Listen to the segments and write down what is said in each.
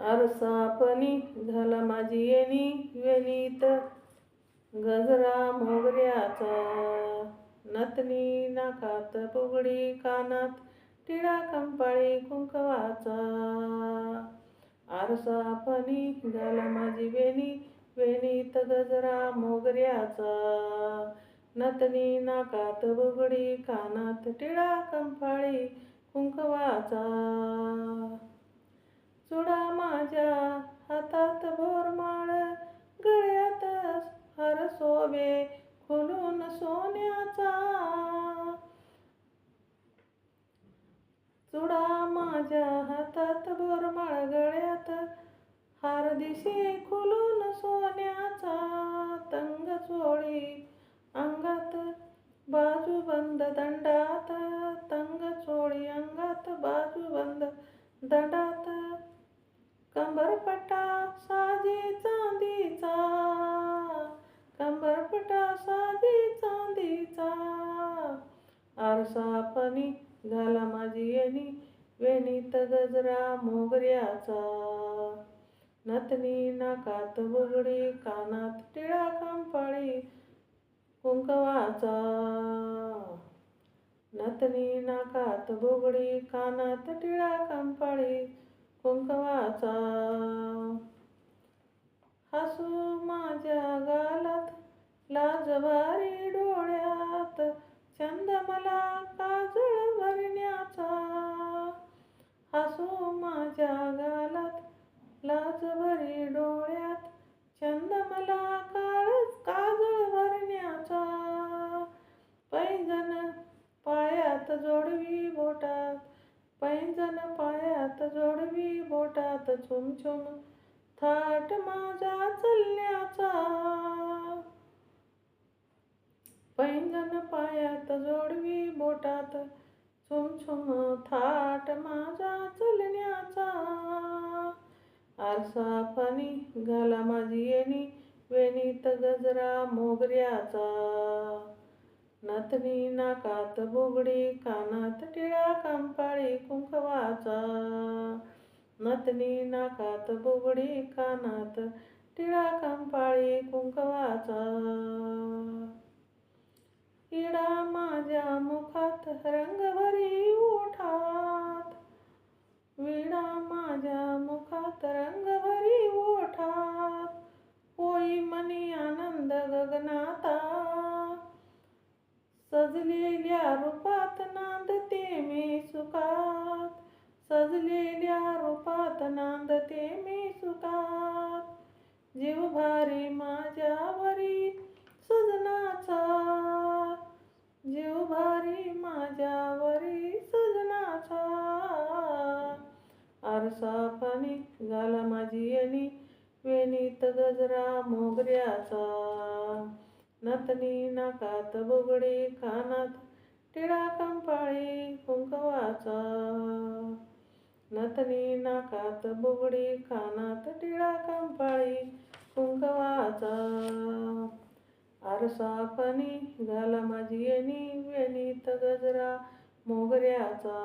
आरसापणी झाला माझी येणी वेणीत. गजरा मोगऱ्याचा नतनी नाकात पुगडी कानात टिळा कंपाळी कुंकवाचा. आरसापणी झाला माझी वेणी वेणीत गजरा मोगऱ्याचा. नतनी नाकात बुगडी कानात टिळा कंपाळी कुंकवाचा. सोन्याचा. चुडा माझ्या हातात बोरमाळ गळ्यात हार दिशे खुलून सोन्याचा तंग चोळी अंगात. बाजूबंद दंडात तंग चोळी अंगात. बाजूबंद दंडात. आरसापणी घाला माझी येणी. वेणीत गजरा मोगऱ्याचा. नतनी नाकात बुगडी कानात टिळा कंपाळी कुंकवाचा. नतनी नाकात बुगडी कानात टिळा कंपाळी कुंकवाचा. हसू माझ्या गालात लाजवारी डोळ्या पायात जोडवी बोटात. पैंजण पायात जोडवी बोटात. छुम थाट माझा चलण्याचा. पैंजण पायात जोडवी बोटात. छुम थाट माझा चलण्याचा. आरसापणी घाला माझी येणी वेणीत गजरा मोगऱ्याचा. नथनी नाकात बुगडी कानात टिळा कंपाळी कुंकवाचा. नथनी नाकात बुगडी कानात टिळा कंपाळी कुंकवाचा. इडा माझ्या मुखात रंगभरी ओठात विडा माझ्या मुखात रंगभरी रूपात नांदते मी सुखात. सजलेल्या रूपात नांदते मी सुखात. जीव भारी माझ्यावरी सजनाचा. जीव भारी माझ्यावरी सजनाचा. आरसापणी घाला माझी येणी वेणीत गजरा मोगऱ्याचा. नतनी नाकात बुगडी खानात टिळा कंपाळी कुंकवाचा. नतनी नाकात बुगडी कानात टिळा कंपाळी कुंकवाचा. आरसापणी घाला माझी येणी वेणीत गजरा मोगऱ्याचा.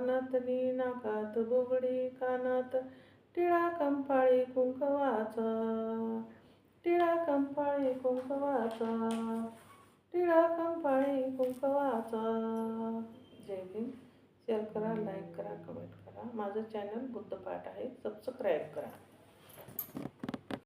नतनी नाकात बुगडी कानात टिळा कंपाळी कुंकवाचा. टिळा कंपाळी कुंकवाचा. टिळा कंपाळी कुंकवाचा. जय हिंद शेअर करा लाईक करा कमेंट करा. माझं चॅनल बुद्धपाठ आहे. सबस्क्राईब करा.